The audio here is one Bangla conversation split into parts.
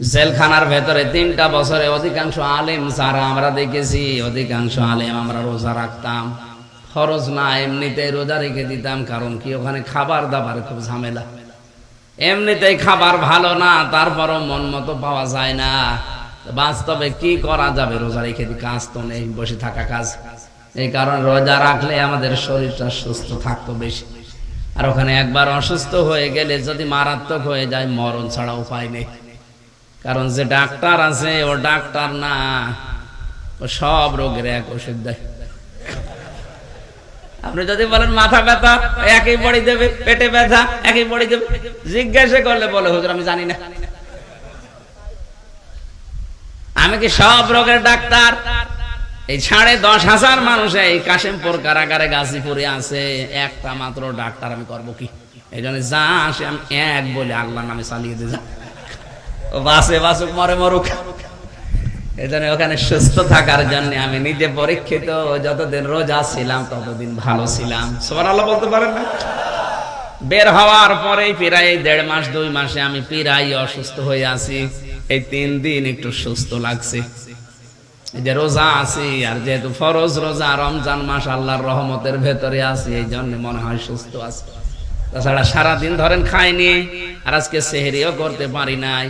জেলখানার ভেতরে তিনটা বছরে অধিকাংশ আলেম যারা আমরা দেখেছি, অধিকাংশ আলেম আমরা রোজা রাখতাম। ফরজ না এমনিতেই রোজা রেখে দিতাম, কারণ কি ওখানে খাবার দাবার খুব ঝামেলা। এমনিতেই খাবার ভালো না, তারপরও মন মতো পাওয়া যায় না। বাস্তবে কি করা যাবে? রোজা রেখে দি কাজ তো নেই, বসে থাকা কাজ। এই কারণে রোজা রাখলে আমাদের শরীরটা সুস্থ থাকতো বেশি। আর ওখানে একবার অসুস্থ হয়ে গেলে যদি মারাত্মক হয়ে যায়, মরণ ছাড়া উপায় নেই। কারণ যে ডাক্তার আছে, ও ডাক্তার না, ও সব রোগের এক ওষুধ দেয়। আপনি যদি বলেন মাথা ব্যথা, একই বড়ি দেবে, পেটে ব্যথা, একই বড়ি দেবে, জিজ্ঞাসা করলে বলে, হুজুর, আমি জানি না। আমি কি সব রোগের ডাক্তার? এই সাড়ে দশ হাজার মানুষ এই কাশিমপুর কারাগারে গাজীপুরে আছে, একটা মাত্র ডাক্তার আমি করব কি? এই জন্য যা আসে আমি এক বলে আল্লাহ নামে চালিয়ে দিয়ে যা বাসে বাসুক মরে মরুক। এই জন্য ওখানে সুস্থ থাকার জন্য আমি নিজে পরীক্ষিত, যতদিন রোজা ছিলাম ততদিন ভালো ছিলাম। সবার আল্লাহ বলতে পারেন না? বের হওয়ার পরেই প্রায় দেড় মাস, দুই মাসে আমি প্রায় অসুস্থ হয়ে আছি। এই তিন দিন একটু সুস্থ লাগছে। যে রোজা আছি, আর যেহেতু ফরজ রোজা, রমজান মাস আল্লাহর রহমতের ভেতরে আছি, এই জন্য মনে হয় সুস্থ আছে। তাছাড়া সারাদিন ধরেন খাইনি, আর আজকে সেহেরিও করতে পারি নাই।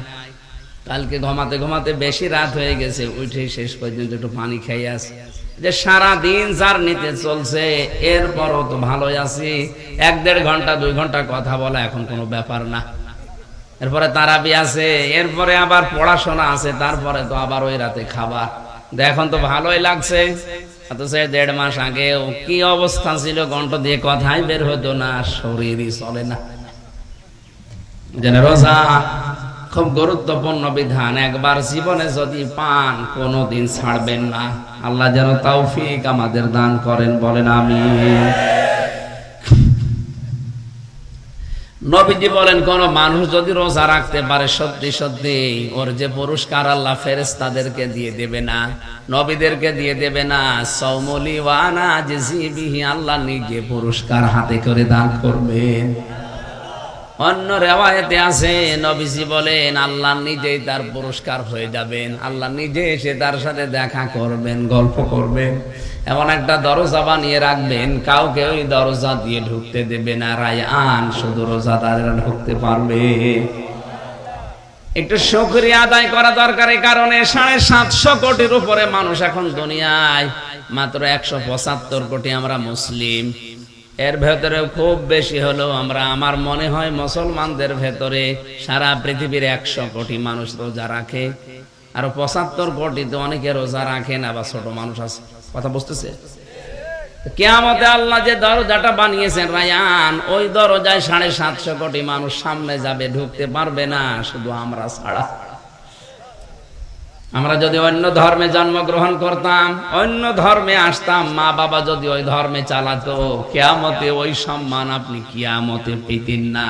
কালকে ঘুমাতে ঘুমাতে বেশি রাত হয়ে গেছে, উঠে শেষ পর্যন্ত একটু পানি খেয়ে আসি। যে সারা দিন যার নিতে চলছে, এরপরও তো ভালোই আছি। এক দেড় ঘণ্টা, দুই ঘণ্টা কথা বলা এখন কোনো ব্যাপার না। এরপরে তারাবি আছে, এরপরে আবার পড়াশোনা আছে, তারপরে তো আবার ওই রাতে খাবার। এখন তো ভালোই লাগছে। অথচ দেড় মাস আগে কি অবস্থা ছিল, কণ্ঠ দিয়ে কথাই বের হতো না শরীরই চলে না। রোজা খুব গুরুত্বপূর্ণ বিধান, একবার জীবনে যদি পান, কোনোদিন ছাড়বেন না। আল্লাহ যেন তৌফিক আমাদের দান করেন, বলেন আমি নবীজি বলেন, কোন মানুষ যদি রোজা রাখতে পারে, সত্যি সত্যি ওর যে পুরস্কার আল্লাহ ফেরেস তাদেরকে দিয়ে দেবে না, নবীদেরকে দিয়ে দেবে না, সৌমলি ওয়ানা জিবিহি আল্লাহ নিজে পুরস্কার হাতে করে দান করবেন। অন্য রেওয়ায়তে আছে, নবীজি বলেন, আল্লাহ নিজেই তার পুরস্কার হয়ে যাবেন। আল্লাহ নিজে এসে তার সাথে দেখা করবেন, গল্প করবেন। এমন একটা দরজা বানিয়ে রাখবেন, কাউকে ওই দরজা দিয়ে ঢুকতে দেবে না। রায়ান শুধু রোজাদারেরা ঢুকতে পারবে। একটু শুকরিয়া আদায় করা দরকার এই কারণে, সাড়ে সাতশো কোটির উপরে মানুষ এখন দুনিয়ায়। মাত্র একশো পঁচাত্তর কোটি আমরা মুসলিম। এর ভেতরে খুব বেশি হলো আমরা, আমার মনে হয় মুসলমানদের ভেতরে সারা পৃথিবীর একশো কোটি মানুষ রোজা রাখে। আর পঁচাত্তর কোটি তো অনেকে রোজা রাখে না বা ছোট মানুষ আছে। কথা বুঝতেছে? কেয়ামতে আল্লাহ যে দরজাটা বানিয়েছেন, রায়ান, ওই দরজায় সাড়ে সাতশো কোটি মানুষ সামনে যাবে, ঢুকতে পারবে না, শুধু আমরা ছাড়া। আমরা যদি অন্য ধর্মে জন্মগ্রহণ করতাম, অন্য ধর্মে আসতাম, মা বাবা যদি ওই ধর্মে চালাতো, কেয়ামতে ওই সম্মান আপনি কিয়ামতে পেতেন না।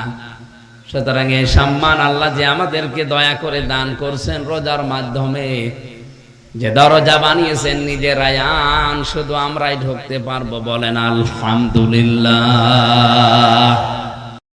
সুতরাং এই সম্মান আল্লাহ যে আমাদেরকে দয়া করে দান করছেন রোজার মাধ্যমে, যে দরজা বানিয়েছেন নিজের রায়ান শুধু আমরাই ঢুকতে পারব বলেন আলহামদুলিল্লাহ।